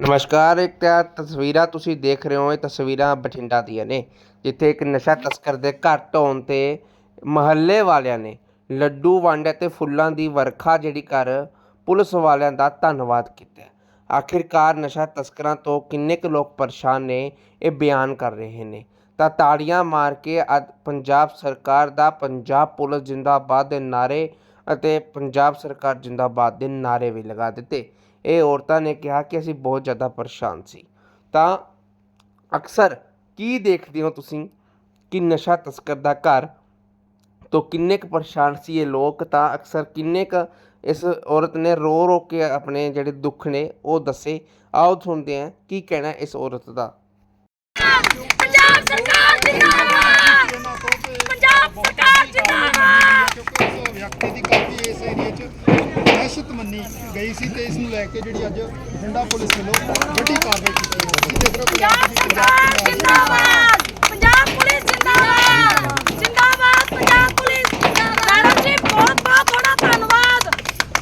ਨਮਸਕਾਰ, ਇੱਕ ਤਾਂ ਤਸਵੀਰਾਂ ਤੁਸੀਂ ਦੇਖ ਰਹੇ ਹੋ, ਇਹ ਤਸਵੀਰਾਂ ਬਠਿੰਡਾ ਦੀਆਂ ਨੇ, ਜਿੱਥੇ ਇੱਕ ਨਸ਼ਾ ਤਸਕਰ ਦੇ ਘਰ ਢਾਉਣ ਤੇ ਮਹੱਲੇ ਵਾਲਿਆਂ ਨੇ ਲੱਡੂ ਵੰਡ ਅਤੇ ਫੁੱਲਾਂ ਦੀ ਵਰਖਾ ਜਿਹੜੀ ਕਰ ਪੁਲਿਸ ਵਾਲਿਆਂ ਦਾ ਧੰਨਵਾਦ ਕੀਤਾ। ਆਖਿਰਕਾਰ ਨਸ਼ਾ ਤਸਕਰਾਂ ਤੋਂ ਕਿੰਨੇ ਕੁ ਲੋਕ ਪਰੇਸ਼ਾਨ ਨੇ, ਇਹ ਬਿਆਨ ਕਰ ਰਹੇ ਨੇ। ਤਾਂ ਤਾੜੀਆਂ ਮਾਰ ਕੇ ਅੱਜ ਪੰਜਾਬ ਸਰਕਾਰ ਦਾ ਪੰਜਾਬ ਪੁਲਿਸ ਜਿੰਦਾਬਾਦ ਦੇ ਨਾਰੇ ਅਤੇ ਪੰਜਾਬ ਸਰਕਾਰ ਜਿੰਦਾਬਾਦ ਦੇ ਨਾਰੇ ਵੀ ਲਗਾ ਦਿੱਤੇ। ਇਹ ਔਰਤਾਂ ਨੇ ਕਿਹਾ ਕਿ ਅਸੀਂ ਬਹੁਤ ਜ਼ਿਆਦਾ ਪਰੇਸ਼ਾਨ ਸੀ। ਤਾਂ ਅਕਸਰ ਕੀ ਦੇਖਦੇ ਹੋ ਤੁਸੀਂ ਕਿ ਨਸ਼ਾ ਤਸਕਰ ਦਾ ਘਰ ਤੋਂ ਕਿੰਨੇ ਕੁ ਪਰੇਸ਼ਾਨ ਸੀ ਇਹ ਲੋਕ? ਤਾਂ ਅਕਸਰ ਕਿੰਨੇ ਕੁ ਇਸ ਔਰਤ ਨੇ ਰੋ ਰੋ ਕੇ ਆਪਣੇ ਜਿਹੜੇ ਦੁੱਖ ਨੇ ਉਹ ਦੱਸੇ। ਆਓ ਸੁਣਦੇ ਹਾਂ ਕੀ ਕਹਿਣਾ ਇਸ ਔਰਤ ਦਾ। ਵਿਅਕਤੀ ਦੀ ਕਾਫੀ ਇਸ ਏਰੀਏ 'ਚ। ਦਹਿਸ਼ਤ ਮੰਨੀ ਗਈ ਸੀ ਤੇ ਇਸ ਨੂੰ ਲੈ ਕੇ ਜਿਹੜੀ ਅੱਜ ਬਠਿੰਡਾ ਪੁਲਿਸ ਵੱਲੋਂ ਵੱਡੀ ਕਾਰਵਾਈ ਕੀਤੀ ਹੈ। ਤੁਸੀਂ ਦੇਖ ਰਹੇ ਹੋ ਪੰਜਾਬ ਪੰਜਾਬ ਦੀ ਸਰਕਾਰ ਪੰਜਾਬ ਜਿੰਦਾਬਾਦ। ਪੰਜਾਬ ਪੁਲਿਸ ਜਿੰਦਾਬਾਦ। ਜਿੰਦਾਬਾਦ ਪੰਜਾਬ ਪੁਲਿਸ। ਮੈਡਮ ਜੀ ਬਹੁਤ ਬਹੁਤ ਤੁਹਾਡਾ ਧੰਨਵਾਦ।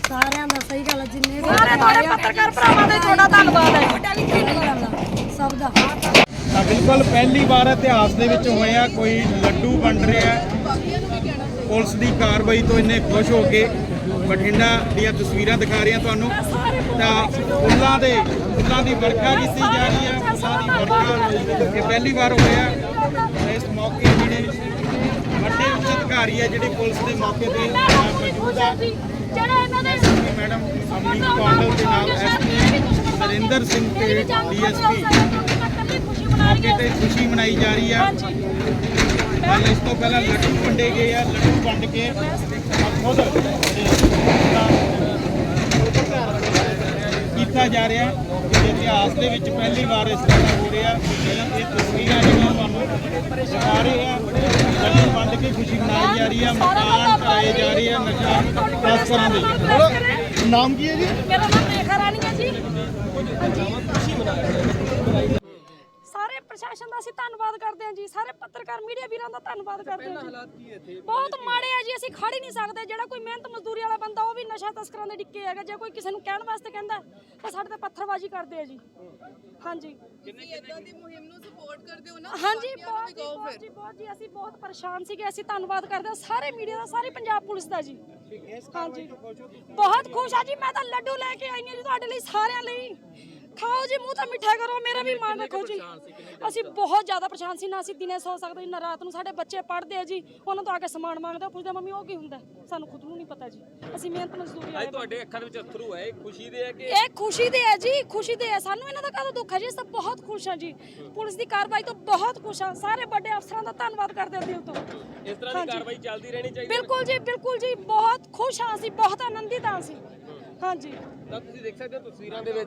ਸਾਰਿਆਂ ਦਾ ਸਹੀ ਗੱਲ ਹੈ, ਜਿੰਨੇ ਵੀ ਸਾਰੇ ਤੁਹਾਡੇ ਪੱਤਰਕਾਰ ਭਰਾਵਾਂ ਦਾ ਤੁਹਾਡਾ ਧੰਨਵਾਦ ਹੈ। ਸਹੀ ਗੱਲ ਆ, ਸਭ ਦਾ। ਤਾਂ ਬਿਲਕੁਲ ਪਹਿਲੀ ਵਾਰ ਇਤਿਹਾਸ ਦੇ ਵਿੱਚ ਹੋਇਆ ਕੋਈ ਲੱਡੂ ਵੰਡ ਰਿਹਾ ਹੈ। ਪੁਲਿਸ ਦੀ ਕਾਰਵਾਈ ਤੋਂ ਇੰਨੇ ਖੁਸ਼ ਹੋ ਕੇ ਬਠਿੰਡਾ ਦੀਆਂ ਤਸਵੀਰਾਂ ਦਿਖਾ ਰਹੀਆਂ ਤੁਹਾਨੂੰ। ਤਾਂ ਫੁੱਲਾਂ ਦੇ ਫੁੱਲਾਂ ਦੀ ਵਰਖਾ ਕੀਤੀ ਜਾ ਰਹੀ ਹੈ ਫੁੱਲਾਂ ਦੀ ਵਰਖਾ ਇਹ ਪਹਿਲੀ ਵਾਰ ਹੋਇਆ। ਇਸ ਮੌਕੇ ਜਿਹੜੇ ਵੱਡੇ ਉੱਚ ਅਧਿਕਾਰੀ ਹੈ ਜਿਹੜੇ ਪੁਲਿਸ ਦੇ ਮੌਕੇ ਤੇ ਮੌਜੂਦ ਆ ਜਿਹੜਾ ਇਹਨਾਂ ਦੇ ਮੈਡਮ ਅਮਨੀਤ ਕੌਂਡਲ ਦੇ ਨਾਲ ਐਸਪੀ ਨਰਿੰਦਰ ਸਿੰਘ ਤੇ ਡੀਐਸਪੀ ਮੌਕੇ ਤੇ ਖੁਸ਼ੀ ਮਨਾਈ ਜਾ ਰਹੀ ਆ। ਕੱਲ ਇਸ ਤੋਂ ਪਹਿਲਾਂ ਲੱਡੂ ਵੰਡੇ ਗਏ ਆ ਲੱਡੂ ਵੰਡ ਕੇ ਖੁਦ ਕੀਤਾ ਜਾ ਰਿਹਾ ਕਿ ਇਤਿਹਾਸ ਦੇ ਵਿੱਚ ਪਹਿਲੀ ਵਾਰ ਇਸ ਤਰ੍ਹਾਂ ਹੋ ਰਿਹਾ। ਇਹ ਤਸਵੀਰਾਂ ਜਿਹੜੀਆਂ ਤੁਹਾਨੂੰ ਦਿਖਾ ਰਹੇ ਆ ਲੱਡੂ ਵੰਡ ਕੇ ਖੁਸ਼ੀ ਮਨਾਈ ਜਾ ਰਹੀ ਆ ਮਕਾਨ ਢਾਏ ਜਾ ਰਹੇ ਆ ਨਸ਼ਾ ਤਸਕਰਾਂ ਦੇ। ਨਾਮ ਕੀ ਹੈ ਜੀ? ਮੇਰਾ ਨਾਮ ਰੇਖਾ ਰਾਣੀ ਹੈ ਜੀ ਸਾਰੇ ਪ੍ਰਸ਼ਾਸਨ ਦਾ ਅਸੀਂ ਧੰਨਵਾਦ ਕਰਦੇ ਹਾਂ ਜੀ ਸਾਰੇ ਪੱਤਰਕਾਰ ਮੀਡੀਆ ਵੀਰਾਂ ਦਾ ਧੰਨਵਾਦ ਕਰਦੇ ਹਾਂ ਜੀ। ਬਹੁਤ ਮਾੜੇ ਆ ਜੀ ਅਸੀਂ ਖੜ ਹੀ ਨਹੀਂ ਸਕਦੇ। ਜਿਹੜਾ ਕੋਈ ਮਿਹਨਤ ਮਜ਼ਦੂਰੀ ਵਾਲਾ ਬੰਦਾ ਉਹ ਵੀ ਨਸ਼ਾ ਤਸਕਰਾਂ ਦੇ ਡਿੱਕੇ ਹੈਗਾ। ਜੇ ਕੋਈ ਕਿਸੇ ਨੂੰ ਕਹਿਣ ਵਾਸਤੇ ਕਹਿੰਦਾ ਤਾਂ ਸਾਡੇ ਤੇ ਪੱਥਰਬਾਜ਼ੀ ਕਰਦੇ ਆ ਜੀ। ਹਾਂਜੀ। ਇਦਾਂ ਦੀ ਮੁਹਿੰਮ ਨੂੰ ਸਪੋਰਟ ਕਰਦੇ ਹੋ ਨਾ ਹਾਂਜੀ ਬਹੁਤ ਬਹੁਤ ਜੀ ਅਸੀਂ ਬਹੁਤ ਪਰੇਸ਼ਾਨ ਸੀਗੇ ਅਸੀਂ ਧੰਨਵਾਦ ਕਰਦੇ ਹਾਂ ਸਾਰੇ ਮੀਡੀਆ ਦਾ ਸਾਰੀ ਪੰਜਾਬ ਪੁਲਿਸ ਦਾ ਜੀ। ਹਾਂਜੀ। ਬਹੁਤ ਖੁਸ਼ ਆ ਜੀ ਮੈਂ ਤਾਂ ਲੱਡੂ ਲੈ ਕੇ ਆਈ ਹਾਂ ਜੀ ਤੁਹਾਡੇ ਲਈ ਸਾਰਿਆਂ ਲਈ। ਖਾਓ ਜੀ ਮੂੰਹ ਤਾਂ ਮਿੱਠਾ ਕਰੋ ਮੇਰਾ ਵੀ ਮਨ ਰੱਖੋ ਜੀ। ਅਸੀਂ ਬਹੁਤ ਜ਼ਿਆਦਾ ਪਰੇਸ਼ਾਨ ਸੀ ਨਾ ਅਸੀਂ ਦਿਨੇ ਸੌ ਸਕਦੇ ਸੀ, ਨਾ ਰਾਤ ਨੂੰ ਸਾਡੇ ਬੱਚੇ ਪੜ੍ਹਦੇ ਆ ਜੀ ਉਹਨਾਂ ਤੋਂ ਆ ਕੇ ਸਮਾਨ ਮੰਗਦੇ ਆ, ਪੁੱਛਦੇ ਆ, ਮੰਮੀ ਉਹ ਕੀ ਹੁੰਦਾ? ਹੈ?" ਸਾਨੂੰ ਖੁਦ ਨੂੰ ਨਹੀਂ ਪਤਾ ਜੀ। ਅਸੀਂ ਮਿਹਨਤ ਮਜ਼ਦੂਰੀ ਵਾਲੇ ਅੱਜ ਤੁਹਾਡੇ ਅੱਖਾਂ ਦੇ ਵਿੱਚ ਅਥਰੂ ਹੈ ਇਹ ਖੁਸ਼ੀ ਦੇ ਹੈ ਕਿ ਇਹ ਖੁਸ਼ੀ ਦੇ ਹੈ ਜੀ ਖੁਸ਼ੀ ਦੇ ਹੈ ਸਾਨੂੰ ਇਹਨਾਂ ਦਾ ਕਾਹਦਾ ਦੁੱਖ ਹੈ ਜੀ? ਅਸੀਂ ਤਾਂ ਬਹੁਤ ਖੁਸ਼ ਹਾਂ ਜੀ। ਪੁਲਿਸ ਦੀ ਕਾਰਵਾਈ ਤੋਂ ਬਹੁਤ ਖੁਸ਼ ਹਾਂ ਸਾਰੇ ਵੱਡੇ ਅਫਸਰਾਂ ਦਾ ਧੰਨਵਾਦ ਕਰਦੇ ਹਾਂ ਦਿਲ ਤੋਂ। ਇਸ ਤਰ੍ਹਾਂ ਦੀ ਕਾਰਵਾਈ ਚੱਲਦੀ ਰਹਿਣੀ ਚਾਹੀਦੀ ਹੈ। ਬਿਲਕੁਲ ਜੀ ਬਿਲਕੁਲ ਜੀ। ਬਹੁਤ ਖੁਸ਼ ਹਾਂ ਅਸੀਂ ਬਹੁਤ ਆਨੰਦਿਤ ਹਾਂ ਅਸੀਂ। ਹਾਂਜੀ। ਤਾਂ ਤੁਸੀਂ ਦੇਖ ਸਕਦੇ ਹੋ ਤਸਵੀਰਾਂ ਦੇ ਵਿੱਚ